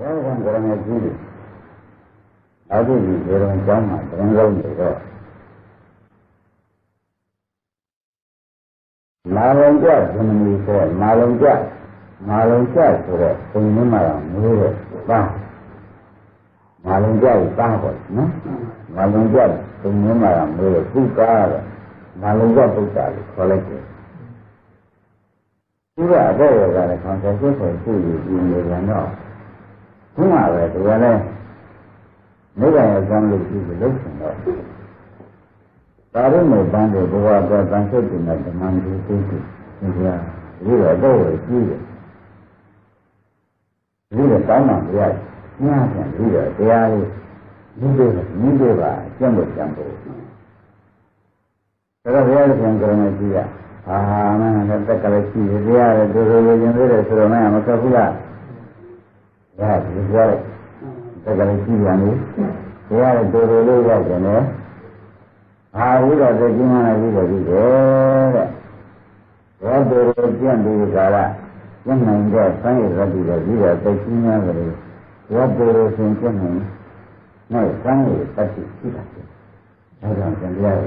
ဘုရားကံကရဏကြီးတယ်နောက်ပြီးဒီဒေရုံကျောင်းမှာတရင်လုံးနေတော့မာလုံကြဇမနီဆိုမာလုံကြမာလုံကြဆိုတော့ပုံရင်းမှာမျိုးတဲ့ပါမာလုံကြကိုပါပေါ့နော်မာလုံကြပုံရင်းမှာမျိုးတဲ့ပုကားတဲ့မာလုံကြပုဒ်တာလို့ခေါ်လိုက်တယ်ဒီကအတဲ့ရကလည်းခေါင်းဆက်ဖြစ်ဖြစ်ရှိပြီးနေကြတော့ ခုမှပဲဒီကလည်းနိဗ္ဗာန်ရဲ့ကောင်းလို့ရှိပြီးလို့ဆိုတော့သာရုံးနဲ့တန်းတဲ့ဘဝအတွက်တန်ဆုတ်တင်တဲ့ဓမ္မန်ဒီသိသိဒီကဒီတော့တော့ကြီးတယ်ဒီတော့တောင်းမှမရညပြန်ပြီးတော့တရားလေးဒီလိုဒီလိုပါကျင့်လို့ကျင့်ဖို့ဒါတော့ဘုရားရှင်ကရမကြီးကအာမင်းလည်းတက်ကလေးရှိတယ်တရားလည်းတို့လိုလိုရင်သေးတယ်ဆိုတော့မင်းမကဘူးလား ဒါဒီပြောလိုက်တက်ကလေးရှိပြန်ပြီတရားလည်းတို့လိုလိုရောက်တယ်နော်အာဝိတော့သိကျင်းလာပြီးတော့ပြီးတယ်တဲ့ဘောတို့လိုကျင့်ပြီးကြတာကျင့်နိုင်တဲ့ဆန်းရည်ရည်တွေပြီးတော့သိချင်းများကြတယ်ဘောတို့လိုရှင်ကျင့်နိုင်နဲ့ဆန်းရည်တတ်ရှိတာဒါကြောင့်ကျင့်တရား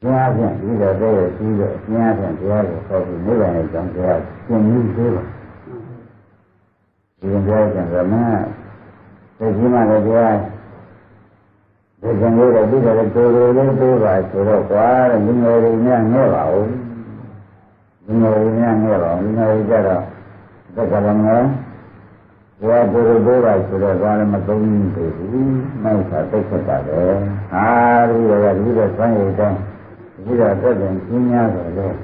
ကျင်းအားဖြင့်ပြီးတော့တဲ့ပြီးတော့ကျင်းအားဖြင့်တရားကိုဟောပြီးနိဗ္ဗာန်ရဲ့ကြောင့်တရားကျင့်ပြီးသေးပါ ဒီတရားကျင့်ကြမှာသိကြီးမှလည်းတရားဒီကံလေးတော့ပြီးတော့တိုးတိုးလေးတိုးပါဆိုတော့ကွာတဲ့ဒီငယ်လေးများငဲ့ပါဦးဒီငယ်လေးများငဲ့ပါဦးဒီငယ်လေးကြတော့တက္ကရာငယ်ဘုရားတိုးတိုးတိုးပါဆိုတော့ဘာလည်းမသုံးဘူးမိုက်တာသိခက်တာပဲဟာဒီရကဒီတော့ဆွမ်းရည်တိုင်းဒီတော့သက်ပြန်ကြီးများဆိုတော့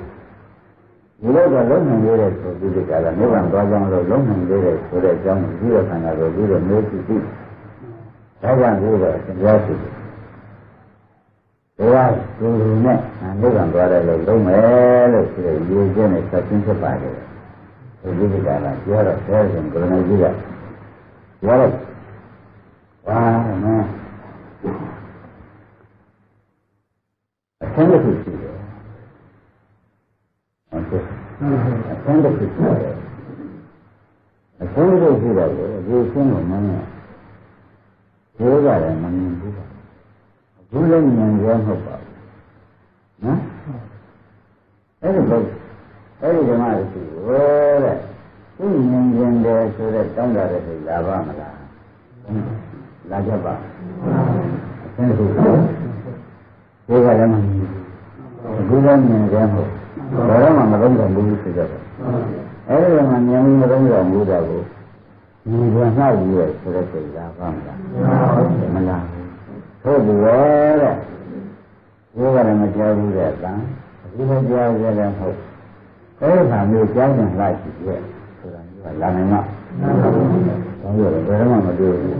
ဒီလိုတော့လုံးနိုင်ရတဲ့ဆိုပြီးဒီကလာနိဗ္ဗာန်သွားကြောင်းလို့လုံးနိုင်ရတဲ့ဆိုတဲ့အကြောင်းကိုပြီးတော့ဆံဃာကိုပြီးတော့မျိုးကြည့်ကြည့်ဒါကြောင့်ပြီးတော့သင်ကြားရှိတယ်။တရားသူလူနဲ့နိဗ္ဗာန်သွားတယ်လို့လုံးမယ်လို့ဆိုရည်ကျင်းနဲ့ဆက်ချင်းဖြစ်ပါတယ်။ဒီဒီကလာပြောတော့ဆဲရှင်ကိုရဏကြီးကပြောတော့ဝါမင်းအဆင်းတစ်ခုရှိတယ်။ဟုတ်ကဲ့။အ ဆင်းတစ်ခုရှိတယ်။အဆင်းတစ်ခုရှိတယ်ဒီအဆင်းကိုမင်းပြောကြတယ်မမြင်ဘူးပါဘူးလည်းမြင်ရမဟုတ်ပါဘူးနော်အဲ့ဒီဘုအဲ့ဒီဓမ္မရှိကိုတဲ့သူမြင်ကျင်တယ်ဆိုတဲ့တောင်းတာတဲ့လာပါမလားလာကြပါအဆင်းဟုတ်ပြောကြတယ်မမြင်ဘူးဘူးလည်းမြင်ရမဟုတ်ဘာမှမလုံးတော့ဘူးဆိုကြတယ် အဲ့ဒီမှာမြင်မှုမလုံးတော့ဘူးတော့ကိုဒီဘဝနှောက်ရယ်ဆိုတဲ့စိတ်လာပါမလားမလားဟုတ်ပြီရဲ့တဲ့ဒီကလည်းမကြောက်ဘူးတဲ့အတန်ဒီမကြောက်ရတဲ့ဟုတ်အဲ့ဒီဟာမျိုးကြောက်နေလိုက်ရှိရဲ့ဆိုတာမျိုးကလာနိုင်တော့ဘာလို့လဲဘယ်တော့မှမတွေ့ဘူး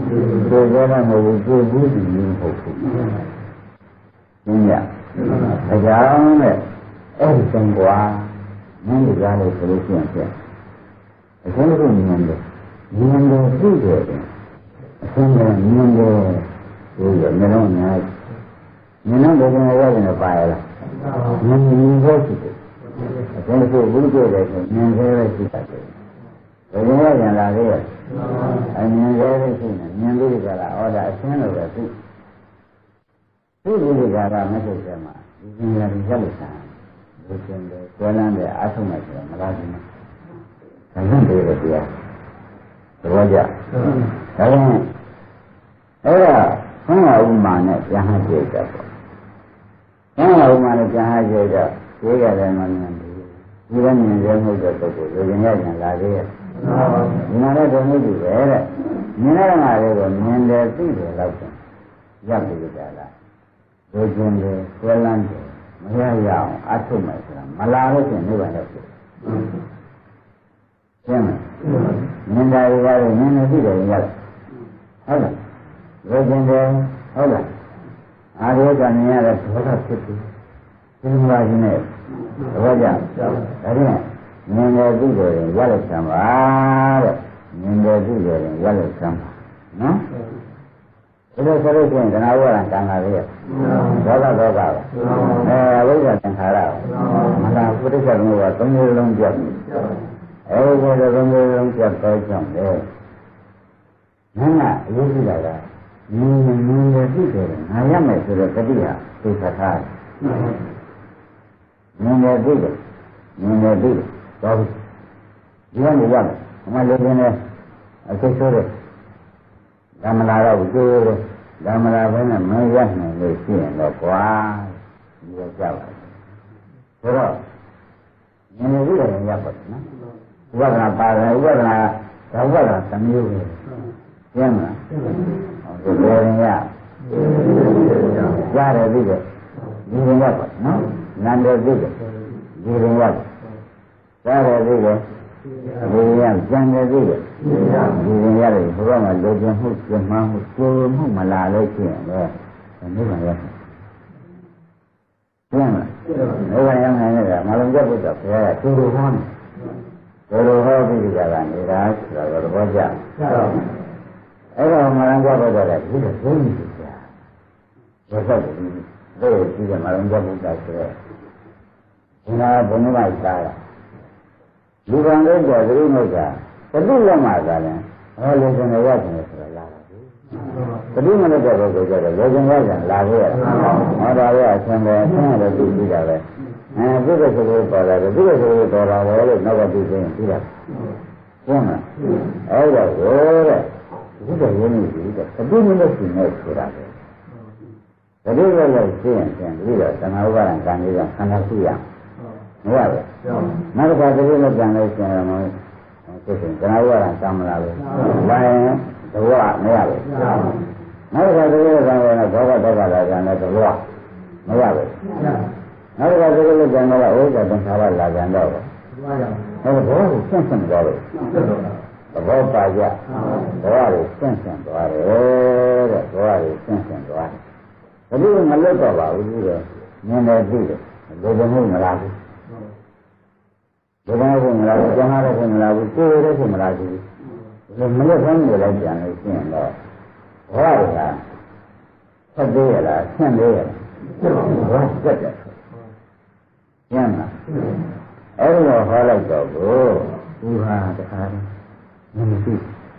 တွေ့ကြတာမဟုတ်ဘူးတွေ့ဘူးဒီမျိုးဟုတ်ဘူးရှင်းရဒါကြောင့်တဲ့အဲ့ဒီသင်္ကွာမင်းတို့ကြားလို့ဆိုလို့ရှိရင်ဖြင့် အဆုံးစုမြင်တယ်မြင်တယ်သိတယ်အဆုံးကမြင်တယ်ဟိုရမျက်လုံးများမြင်တော့ဘယ်လိုလဲပါရလားမြင်မြင်ဖို့ရှိတယ်အဆုံးစုဘုရားတဲ့ဆိုမြင်သေးပဲရှိတတ်တယ်ဘယ်လိုလဲလာလေအမြင်သေးပဲရှိနေမြင်ပြီးကြတာဩဒါအရှင်းလို့ပဲသိသိပြီးကြတာမဟုတ်တယ်မှာဒီဉာဏ်ရလို့စားဘုရင်တယ်ကျွမ်းလန်းတယ်အားထုတ်မယ်ဆိုတော့မလားဘူး။ ဒါကြောင့်တည်းရတရားသဘောကျဒါကြောင့်အဲ့ဒါဆန်းလာဥမာနဲ့ပြန်ဟကြည့်ကြပေါ့ဆန်းလာဥမာနဲ့ပြန်ဟကြည့်ကြဒီကလည်းမမြင်ဘူးဒီကမြင်ရမှုတဲ့ပုဂ္ဂိုလ်လူရင်ရပြန်လာသေးရဲ့ဒီမှာလည်းတုံ့လို့ဒီပဲတဲ့မြင်ရမှာလေးကိုမြင်တယ်သိတယ်လို့ဆိုရပ်ပြီးကြလားလူချင်းတယ်ဆွဲလန်းတယ်မရရအောင်အထုတ်မယ်ဆိုတာမလာလို့ရှိရင်နိဗ္ဗာန်ရောက်တယ် ရှင်းမလားမြင်တာရရတယ်မြင်နေသိတယ်ရတယ်ဟုတ်လားလိုချင်တယ်ဟုတ်လားအာရုံကမြင်ရတဲ့ဒေါသဖြစ်ပြီးဒီမှာရှင်နဲ့သဘောကျဒါဖြင့်မြင်တယ်သိတယ်ရလက်ဆံပါတဲ့မြင်တယ်သိတယ်ရလက်ဆံပါနော်ဒီလိုဆိုလို့ရှိရင်တဏှာဝရံကံလာလေးဒေါသဒေါသပဲအဲအဝိဇ္ဇာသင်္ခါရမလားပုရိစ္ဆေသမုပ္ပါသုံးမျိုးလုံးပြတ်ပြီ အဲဒီလိုဘုံဘုံပြတ်သွားကြောင်းလေငါကအရေးကြီးတာကမြင်မြင်မြင်တယ်သိတယ်ငါရမယ်ဆိုတော့တတိဟာသိသထားမြင်တယ်သိတယ်မြင်တယ်သိတယ်တော့ဒီကနေရမယ်အမှလည်းပြင်းတယ်အစိတ်ဆိုးတယ်ဓမ္မလာတော့ကျိုးတယ်ဓမ္မလာဘယ်နဲ့မရနိုင်လို့ရှိရင်တော့ကွာဒီရကြပါဆိုတော့မြင်တယ်သိတယ်ရပါတယ်နော် ဥပဒနာပါတယ်ဥပဒနာဒါဥပဒနာသမျိုးပဲကျင်းမလားဟုတ်ကဲ့ဘယ်ရင်ရရတယ်သိတယ်ဒီရင်ရပါနော်နန္တယ်သိတယ်ဒီရင်ရရတယ်သိတယ်ဒီရင်ရကြံတယ်သိတယ်ဒီရင်ရတယ်ဘုရားမှာလိုချင်မှုပြမှန်းမှုကြိုးမှုမလာလို့ရှိရင်လည်းဒီမှာရတယ်ကျင်းမလားဘယ်ကရောက်နေလဲမလုံးကြဖို့တော့ဘုရားကသူတို့ဟောနေ ဘယ်လိုဟောပြီးကြတာနေတာဆိုတော့သဘောကျအဲ့တော့မလုံးကြဖို့တော့ဒီလိုဘုန်းကြီးကြာဘယ်ဆက်ဒီလိုကြည့်ရမလုံးကြဖို့တော့ဆိုတော့ဒီနာဘုန်းကြီးကစားတာလူကံလေးကြောသတိမိတ်ကတတိလက်မှာသာလဲဟောလေကျွန်တော်ရတယ်ဆိုတော့လာတာတတိမနဲ့တဲ့ဘုရားကြတော့လေကျွန်တော်ရလာခဲ့ရဟောတာရဲ့အဆင်ပဲအဆင်ရတယ်ပြီးပြီးတာပဲ အဲပြည့်စုံစိုးပေါ်လာတယ်ပြည့်စုံစိုးပေါ်လာတယ်လို့နောက်ကပြီးရင်ပြီးတာရှင်းမလားအဲ့တော့ဝဲတဲ့ဒီတော့ရင်းနေပြီတဲ့တတိမနဲ့ရှင်နေဆိုတာပဲတတိလည်းလည်းရှင်းရင်ပြီးတော့သံဃာဥပါဒံကံလေးကခန္ဓာရှိရမရဘူးနောက်တစ်ခါတတိလည်းပြန်လို့ရှင်ရမယ်သိရင်သံဃာဥပါဒံကံမလားပဲလာရင်တဘဝမရဘူးနောက်တစ်ခါတတိလည်းကံလည်းဘောဂတောကလာကြတယ်တဘဝမရဘူး နောက်တစ်ခါတကယ်လို့ကျန်တော့ဥစ္စာသင်္ခါရလာကြတော့ဟုတ်ဘောကိုဆန့်ဆန့်သွားလို့သဘောပါကြဘောကိုဆန့်ဆန့်သွားတယ်တဲ့ဘောကိုဆန့်ဆန့်သွားတယ်ဘယ်လိုမလွတ်တော့ပါဘူးပြီးတော့မြင်တယ်သိတယ်လူကမှုမလားဘူးလူကမှုမလားဘူးကျန်ရတဲ့မလားဘူးကိုယ်ရတဲ့မလားဘူးဒီမလွတ်ဆုံးနေလိုက်ကြံလို့ရှိရင်တော့ဘောကဆက်သေးရလားဆန့်သေးရလားဘောစက်တယ် ကျမ်းလားအဲ့လိုဟောလိုက်တော့ကိုသူဟာတခါမင်းသိ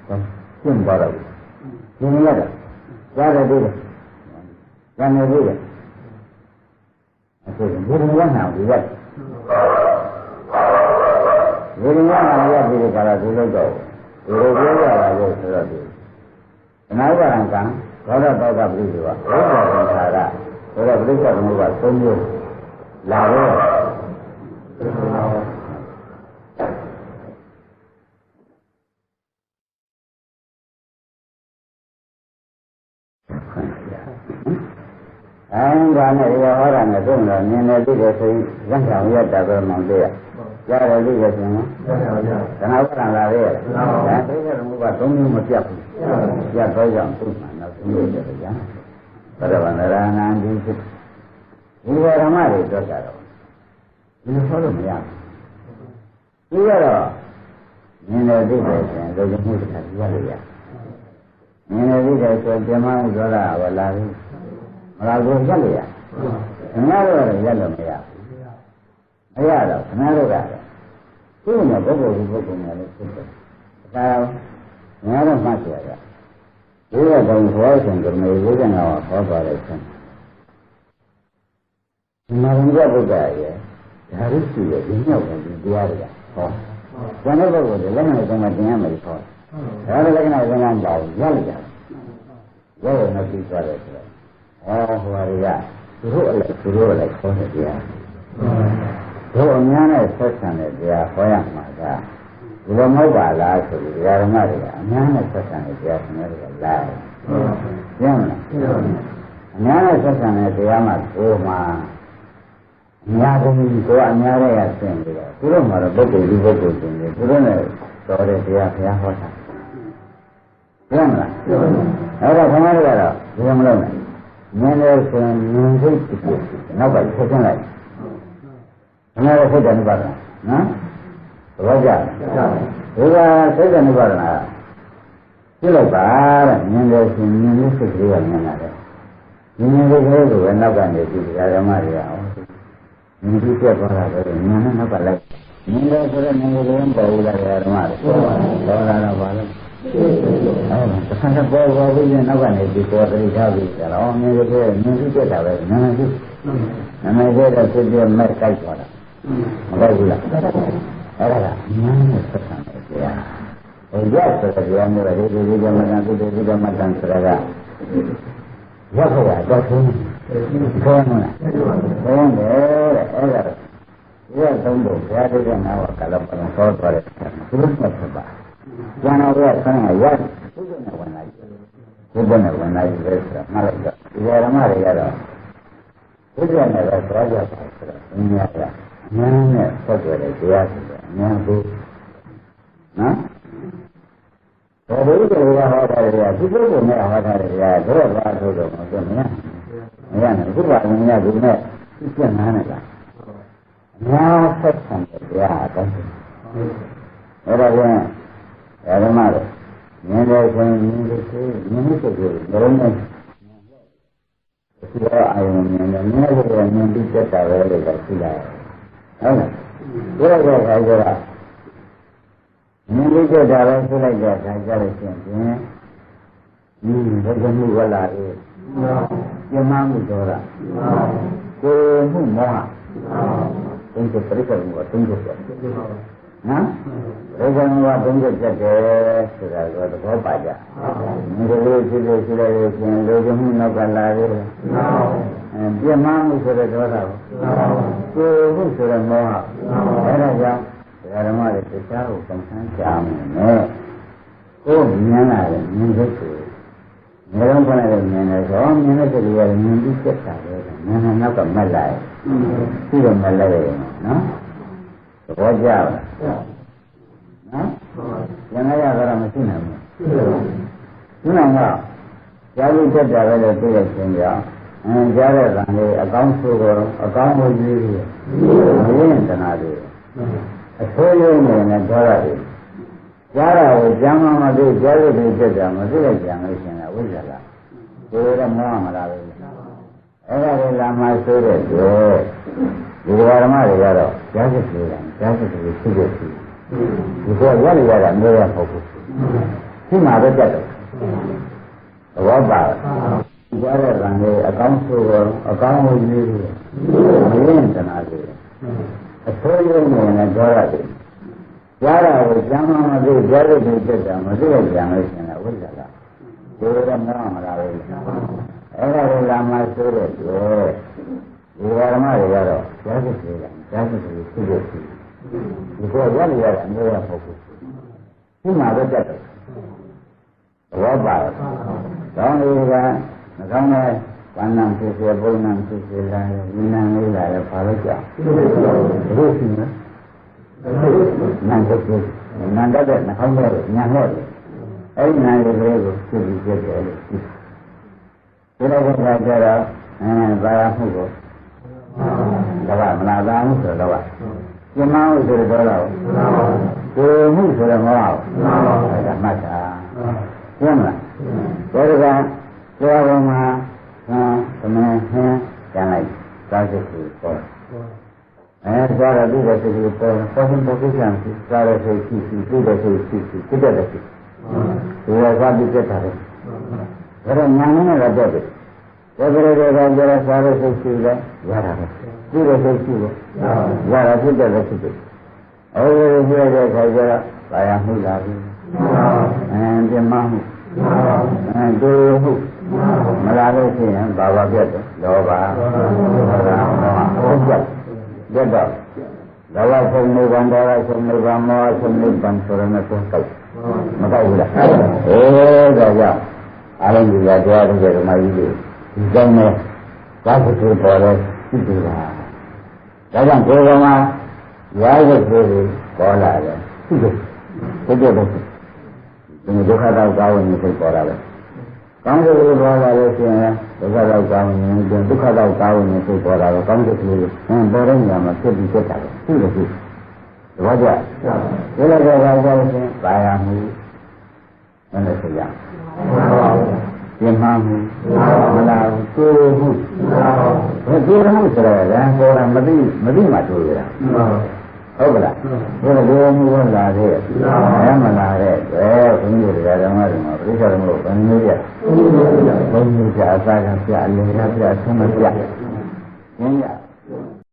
တော့ကျင့်သွားတော့ဒီနေ့ရတာကြားတယ်တွေ့တယ်ကျန်တယ်တွေ့တယ်အခုဒီလိုရနာဘူးရက်ဒီလိုရနာရက်ပြီးကြတာဒီလိုတော့ဒီလိုပြောရတာလို့ဆိုတော့ဒီအနာဂတ်ကံဘောဓတောကပြိစုကဘုရားသင်္ခါရဆိုတော့ပြိဿကမှုကသုံးမျိုးလာတော့ အဲဒါနဲ့ရောဟောတာနဲ့သုံးတော့မြင်နေပြီတဲ့ဆိုရင်ရံ့ဆောင်ရတာပဲမောင်သေးရရတယ်လို့ရရှင်နော်သနာဝရလာရဲ့ဒါသိတဲ့လူကသုံးမျိုးမပြတ်ဘူးပြတ်တော့ကြောင့်သူ့မှာနောက်သုံးမျိုးတယ်ကြာဘရဗန္ဒရာနန္ဒီဖြစ်ဒီဓမ္မတွေတော့ကြတော့ ဒီလိုဟောလို့မရဘူးဒီကတော့မြင်တယ်သိတယ်ဆိုရင်လူမှုတစ်ခါကြည့်ရလို့ရမြင်တယ်သိတယ်ဆိုရင်ပြမသောတာဝလာပြီမလာဘူးရက်လို့ရခင်ဗျားတို့ကတော့ရက်လို့မရဘူးမရတော့ခင်ဗျားတို့ကသူ့နဲ့ပုဂ္ဂိုလ်ဒီပုဂ္ဂိုလ်နဲ့လည်းဖြစ်တယ်ဒါငါတော့မှတ်ရတာဒီကတော့ဘောရှင်ကမေဝိဇ္ဇနာဟောပါတယ်ဆင်းဒီမှာဘုရားဗုဒ္ဓရဲ့ ဒါရရှိရဲ့ဒီမြောက်တဲ့ဒီတရားတွေကဟောကျန်တဲ့ပုဂ္ဂိုလ်တွေလက်နဲ့ကမှတင်ရမယ်ဟောဒါလည်းလက္ခဏာသင်္ကန်းပါဘူးရလိုက်ကြတယ်ရောရနေပြီးသွားတယ်ဆိုတော့ဟောဟိုဟာတွေကသူတို့အလိုက်သူတို့အလိုက်ခေါ်တဲ့တရားတို့အများနဲ့ဆက်ဆံတဲ့တရားဟောရမှာကဒီလိုမဟုတ်ပါလားဆိုပြီးဓမ္မတွေကအများနဲ့ဆက်ဆံတဲ့တရားဆင်ရတယ်လာတယ်ကျင်းမလားအများနဲ့ဆက်ဆံတဲ့တရားမှာကိုယ်မှာ အများကုန်ကြီးကိုအများရဲ့ဆင်ပြီးတော့သူတို့မှာတော့ပုဂ္ဂိုလ်ဒီပုဂ္ဂိုလ်ရှင်တွေသူတို့နဲ့တော်တဲ့တရားဘုရားဟောတာကျင်းမလားအဲ့ဒါခဏလေးကတော့ဒီလိုမလုပ်နဲ့မြင်လို့ဆိုရင်မြင်စိတ်တည်းနောက်ကဆက်ချင်းလိုက်ခဏလေးစိတ်တယ်ပါလားနော်သဘောကျလားဒီကစိတ်တယ်ပါလားပြလိုက်ပါတဲ့မြင်လို့ဆိုရင်မြင်လို့စိတ်ကလေးကမြင်လာတယ်မြင်လို့ကလေးကိုပဲနောက်ကနေကြည့်ကြဓမ္မတွေကဟော မြင်ပြီးပြတ်သွားတာပဲဉာဏ်နဲ့နောက်ကလိုက်မြင်တယ်ဆိုတော့မြင်လို့လည်းပေါ်ဘူးလားဓမ္မတွေပေါ်လာတော့ပါလို့အဲတခါတော့ပေါ်ပေါ်ပြီးရင်နောက်ကနေဒီပေါ်တရိထားပြီးကြတော့မြင်လို့မြင်ပြီးပြတ်တာပဲနာမည်ကြီးနာမည်ကြီးတော့ဖြစ်ပြမဲ့ကြိုက်သွားတာမကြိုက်ဘူးလားအဲ့ဒါကအမှန်နဲ့ဆက်ဆံတယ်ဗျာဟိုရက်ဆိုတဲ့တရားမျိုးတွေဒီဒီကမ္မတန်ကုသိုလ်ဒီကမ္မတန်ဆိုတာကရက်ခေါ်တာတော့ သုံးခေါင်းမလားသုံးတယ်တဲ့အဲ့ဒါဒီကသုံးဖို့ဘုရားတကယ်နာဝကလပံသောတော်တဲ့သူတို့မှတ်ပါကျန်တော်ကဆန်းရရက်ဘုရားနဲ့ဝင်လာပြီဘုရားနဲ့ဝင်လာပြီလဲဆိုတာမှတ်လိုက်တော့ဒီဓမ္မတွေကတော့ဘုရားနဲ့တော့သွားကြပါဆိုတော့အများကအများနဲ့ဆက်ကြတယ်တရားဆိုတော့အများဘူးနော်ဘယ်လိုလဲဟောတာတွေကဒီပုဂ္ဂိုလ်နဲ့ဟောတာတွေကတော့ဘာဆိုတော့မဟုတ်ဘူးနော် မရနိုင်ဘူးဘာဝင်ရဘူးနဲ့ပြည့်နားနေတာအများဆက်ဆံတဲ့တရားအတိုင်းအဲ့ဒါကြောင့်ဓမ္မတွေမြင်တယ်ဆိုရင်မြင်လို့ဆိုမြင်လို့ဆိုရင်ဘယ်လိုလဲဒီတော့အာယုံမြင်တယ်မြင်လို့မြင်ပြီးတက်တာပဲလို့ရှိတာဟုတ်လားဒါတော့ခါကြတာမြင်လို့တက်တာပဲဆိုလိုက်ကြခါကြလို့ရှိရင်ဒီဘယ်လိုမျိုးဝလာလဲ ပြမမှုတော့လားကိုမှုမောဟတုံးကိုပြိဿမှုကတုံးကိုပြနော်ဘယ်ကောင်ကတုံးကိုပြတ်တယ်ဆိုတာကသဘောပါကြဒီလိုဖြစ်လို့ရှိလိုက်လို့ရှင်လိုချင်မှုနောက်ကလာတယ်အဲပြမမှုဆိုတဲ့ဒေါသကိုကိုမှုဆိုတဲ့မောဟအဲဒါကြောင့်ဓမ္မတွေတရားကိုပုံစံကြမယ်ကိုမြင်လာတယ်မြင်လို့ဆို ငယ်တော့ခဏလေးမြင်တယ်ဆိုမြင်တဲ့စိတ်ကမြင်ပြီးချက်တာပဲမြင်တဲ့နောက်ကမက်လိုက်ပြီးတော့မက်လိုက်ရနော်သဘောကျလားနော်ကျန်ရရတော့မရှိနိုင်ဘူးဒီမှာကကြားလို့တက်တာပဲလို့သိရခြင်းကြောင့်အင်းကြားတဲ့ကံလေးအကောင်းဆိုတော့အကောင်းကိုကြည့်ပြီးမရင်တနာတွေအဆိုးရုံနဲ့နဲ့ကြောရတယ်ကြားတာကိုကြမ်းမှမသိကြားလို့ဒီတက်တာမသိလိုက်ကြံလို့ရှင် လားဝိဇ္ဇာလားဒီလိုတော့မောဟမလားပဲအဲ့ဒါကိုလာမှဆိုးတဲ့တွေ့ဒီဓမ္မတွေကတော့ကြားစစ်တွေကြားစစ်တွေဖြစ်ဖြစ်ရှိဒီကောရရရတာမျိုးရမဟုတ်ဘူးရှိမှပဲတက်တယ်သဘောပါကြားတဲ့ကံလေးအကောင်းဆိုတော့အကောင်းကိုရေးပြီးမရင်တနာတွေအဆိုးရုံနဲ့နဲ့ကြောရတယ်ကြားတာကိုကျမ်းမမသိကြားလို့ဒီတက်တာမသိရကြံလို့ရှင်လားဝိဇ္ဇာက ဒီလိုတော့မဟုတ်မလားပဲအဲ့ဒါကိုလာမှဆိုတဲ့တွေ့ဒီဓမ္မတွေကတော့ကြားစစ်တွေကကြားစစ်တွေဖြစ်ဖြစ်ရှိဒီကောရရရတာမျိုးရမဟုတ်ဘူးရှိမှပဲတက်တယ်သဘောပါတော့ကောင်းလေးကမကောင်းတဲ့ဘာနာဖြစ်ဖြစ်ဘုံနာဖြစ်ဖြစ်လာတယ်ဉာဏ်လေးလာတယ်ဘာလို့ကြောက်ဘုရှိနေနန္ဒကုနန္ဒတဲ့နှောင်းတဲ့ညာဟောတယ် အဲ့ဒီနာရီလေးကိုသိပြီးပြတယ်လို့ဒီလိုကကြတော့အဲဘာမှုကိုတော့မလားသားမှုဆိုတော့ကျမမှုဆိုတော့တော့ကိုမှုဆိုတော့မဟုတ်ဘူးဒါမှတ်တာကျမ်းမလားဒါကကျော်ပေါ်မှာဟမ်သမင်းဟင်းကျန်လိုက်သာစိတ်ကိုပေါ်အဲသွားတော့ဒီလိုစိတ်ကိုပေါ်ပေါ်ရင်ပေါ်ကြံစီသာရစိတ်ရှိရှိဒီလိုစိတ်ရှိရှိပြတ်တဲ့စိတ် ဒီလိုကပြတ်တာလေဒါတော့ညာနဲ့လည်းပြတ်တယ်ဘယ်လိုတွေကကြရစားရစိတ်ရှိလဲရတာပဲဒီလိုစိတ်ရှိလို့ရတာဖြစ်တဲ့လည်းဖြစ်တယ်အဲဒီလိုပြတဲ့ခါကျတော့ဘာရမှုလာပြီအဲပြမမှုအဲဒုမှုမလာလို့ရှိရင်ဘာဘာပြတ်တယ်လောဘဒေါသမောဟပြတ်ပြတ်တော့လောဘဆုံးနိဗ္ဗာန်ဒေါသဆုံးနိဗ္ဗာန်မောဟဆုံးနိဗ္ဗာန်ဆိုရမယ်ဆိုတော့ မကောက်ဘူးလားအေးဒါကြောင့်အားလုံးဒီကတရားတွေဓမ္မကြီးတွေဒီကောင်းနဲ့သာသနာပေါ်လဲရှိသေးတာဒါကြောင့်ကိုယ်ကမှရာဇဝတ်တွေပေါ်လာတယ်ရှိတယ်ဘုရားတော်ဒီဒုက္ခတော့ကောင်းဝင်နေပေါ်လာတယ်ကောင်းတဲ့လူပေါ်လာလို့ရှိရင်ဒုက္ခတော့ကောင်းဝင်နေတယ်ဒုက္ခတော့ကောင်းဝင်နေပေါ်လာတော့ကောင်းတဲ့လူဟင်ပေါ်တဲ့နေရာမှာဖြစ်ပြီးဖြစ်တာပဲရှိတယ်ရှိ သဘောကျဒီလိုကြောင့်ကောင်းလို့ရှိရင်ပါရမှုမနဲ့ဆိုရပြင်းမှမှုမလားကိုယ်မှုဘယ်ကိုယ်မှုဆိုတော့လည်းကိုယ်ကမသိမသိမှတွေ့ရတာဟုတ်ကလားဒီလိုမျိုးလာတဲ့အဲမလာတဲ့ဘယ်ဘုန်းကြီးတွေကဓမ္မတွေမှာပြိဿဓမ္မကိုဘယ်နည်းပြဘုန်းကြီးကအစာကပြအလင်ကပြဆင်းမပြရင်းရ